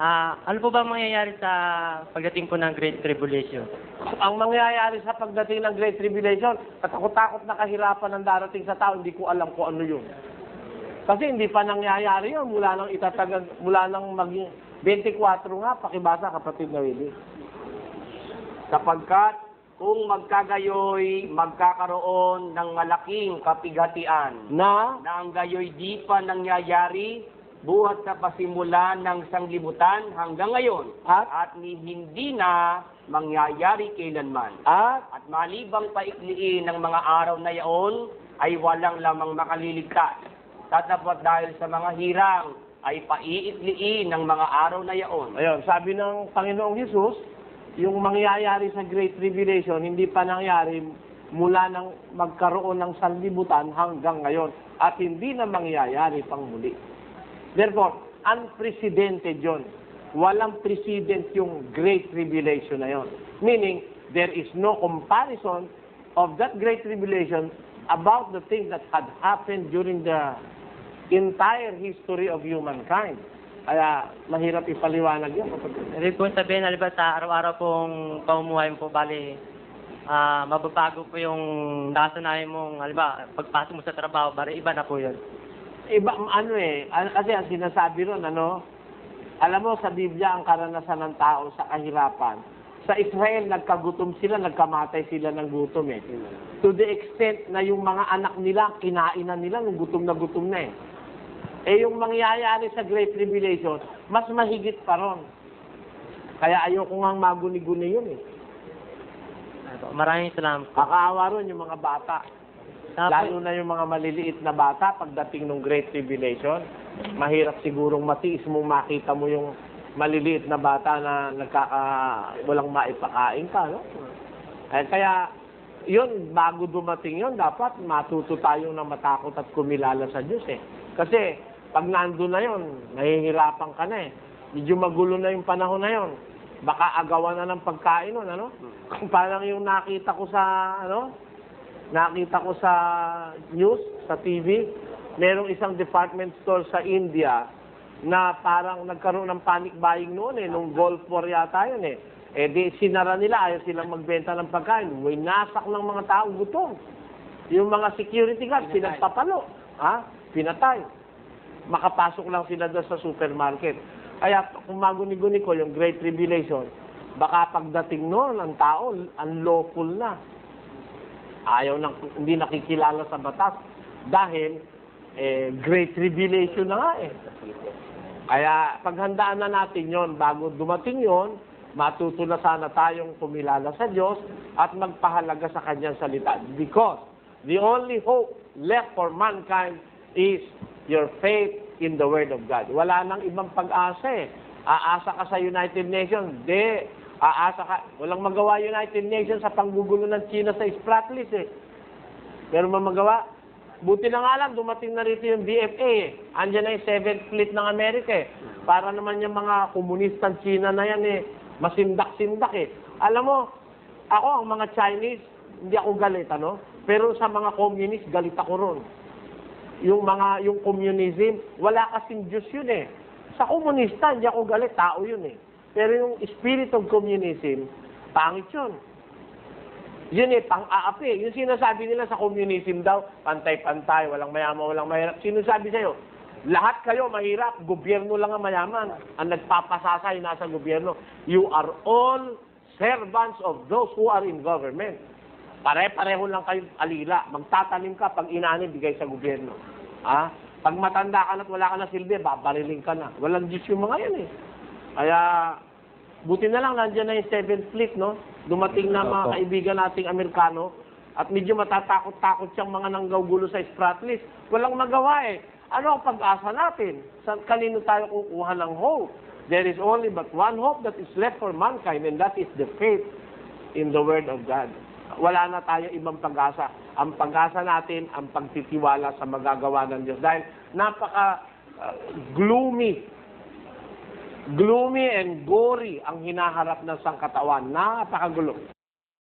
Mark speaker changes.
Speaker 1: Ah, ano po ba mangyayari sa pagdating po ng Great Tribulation?
Speaker 2: Ang mangyayari sa pagdating ng Great Tribulation, katakot-takot na kahirapan ang darating sa tao, hindi ko alam kung ano yun. Kasi hindi pa nangyayari yun mula nang itatagag, mula nang maging 24 nga, pakibasa kapatid na Willie.
Speaker 3: sapagkat kung magkagayoy, magkakaroon ng malaking kapighatian
Speaker 2: Na,
Speaker 3: na ang gayoy di pa nangyayari buhat sa pasimula ng sanglibutan hanggang ngayon
Speaker 2: At?
Speaker 3: at ni hindi na mangyayari kailanman.
Speaker 2: at,
Speaker 3: At malibang paikliin ng mga araw na yaon ay walang lamang makaliligtas. Tatapat dahil sa mga hirang ay paiikliin ng mga araw na yaon.
Speaker 2: ayun, sabi ng Panginoong Hesus, yung mangyayari sa Great Tribulation, hindi pa nangyari mula nang magkaroon ng sanlibutan hanggang ngayon. At hindi na mangyayari pang muli. Therefore, unprecedented yun. Walang precedent yung Great Tribulation na yon. Meaning, there is no comparison of that Great Tribulation about the things that had happened during the entire history of humankind. Kaya, mahirap ipaliwanag yun.
Speaker 1: Ibig po sabihin, halimbawa sa araw-araw pong pamumuhay po, bali, ah, mababago po yung nakasanayan mong, halimbawa, pagpasok mo sa trabaho, bali, iba na po yun.
Speaker 2: Iba, ano eh, kasi ang sinasabi ron, ano, alam mo, sa Biblia, ang karanasan ng tao sa kahirapan, sa Israel, nagkagutom sila, nagkamatay sila ng gutom eh. To the extent na yung mga anak nila, kinain na nila nung gutom na gutom na eh. Eh yung mangyayari sa Great Tribulation, mas mahigit pa ron. Kaya ayoko nga maguni-guni yun eh.
Speaker 1: Ano Maraming salamat.
Speaker 2: Kakaawa ron yung mga bata.
Speaker 1: Tapos,
Speaker 2: Lalo na yung mga maliliit na bata pagdating ng Great Tribulation. Mahirap sigurong matiis mong makita mo yung maliliit na bata na nagkaka, walang maipakain ka, no? Eh, kaya, yun, bago dumating yun, dapat matuto tayo na matakot at kumilala sa Diyos eh. Kasi, pag nandun na yun, nahihirapan ka na eh. Medyo magulo na yung panahon na yun. Baka agawan na ng pagkain nun, ano? Parang yung nakita ko sa, ano, nakita ko sa news, sa TV, merong isang department store sa India na parang nagkaroon ng panic buying noon eh, nung Gulf War yata yun eh. Eh di sinara nila, ayaw silang magbenta ng pagkain. Winasak ng mga tao gutom. Yung mga security guards, pinagpapalo. Ha? Pinatay. Makapasok lang sila doon sa supermarket. Kaya kung maguni-guni ko yung Great Tribulation, baka pagdating noon, ang tao, unlawful na ayaw nang hindi nakikilala sa batas dahil eh, great tribulation na nga eh. Kaya paghandaan na natin yon bago dumating yon matuto na sana tayong kumilala sa Diyos at magpahalaga sa kanyang salita. Because the only hope left for mankind is your faith in the Word of God. Wala nang ibang pag-asa eh. Aasa ka sa United Nations? Di. Aasa ka. Walang magawa United Nations sa panggugulo ng China sa sprat list eh. Ba magawa? Buti na nga lang, dumating na rito yung DFA eh. Andiyan na yung 7th Fleet ng Amerika eh. Para naman yung mga komunistang China na yan eh, masindak-sindak eh. Alam mo, ako ang mga Chinese, hindi ako galit, ano? Pero sa mga communist, galit ako ron. Yung mga, yung communism, wala kasing Diyos yun eh. Sa komunista, hindi ako galit, tao yun eh. Pero yung spirit of communism, pangit yun. Yun eh, pang-aapi. Yung sinasabi nila sa communism daw, pantay-pantay, walang mayaman, walang mahirap. Sino sabi sa'yo? Lahat kayo mahirap, gobyerno lang ang mayaman. Ang nagpapasasay nasa gobyerno. You are all servants of those who are in government. Pare-pareho lang kayo alila. Magtatanim ka pag inani, bigay sa gobyerno. Ah? Pag matanda ka na at wala ka na silbi, babariling ka na. Walang Diyos yung mga yan eh. Kaya, buti na lang nandiyan na yung 7th fleet, no? Dumating na mga
Speaker 4: Opo.
Speaker 2: kaibigan nating Amerikano at medyo matatakot-takot siyang mga nanggawgulo sa sprat list. Walang magawa eh. Ano ang pag-asa natin? Sa kanino tayo kukuha ng hope? There is only but one hope that is left for mankind and that is the faith in the Word of God. Wala na tayo ibang pag-asa. Ang pag-asa natin, ang pagtitiwala sa magagawa ng Diyos. Dahil napaka uh, gloomy gloomy and gory ang hinaharap ng sangkatawan. Napakagulo.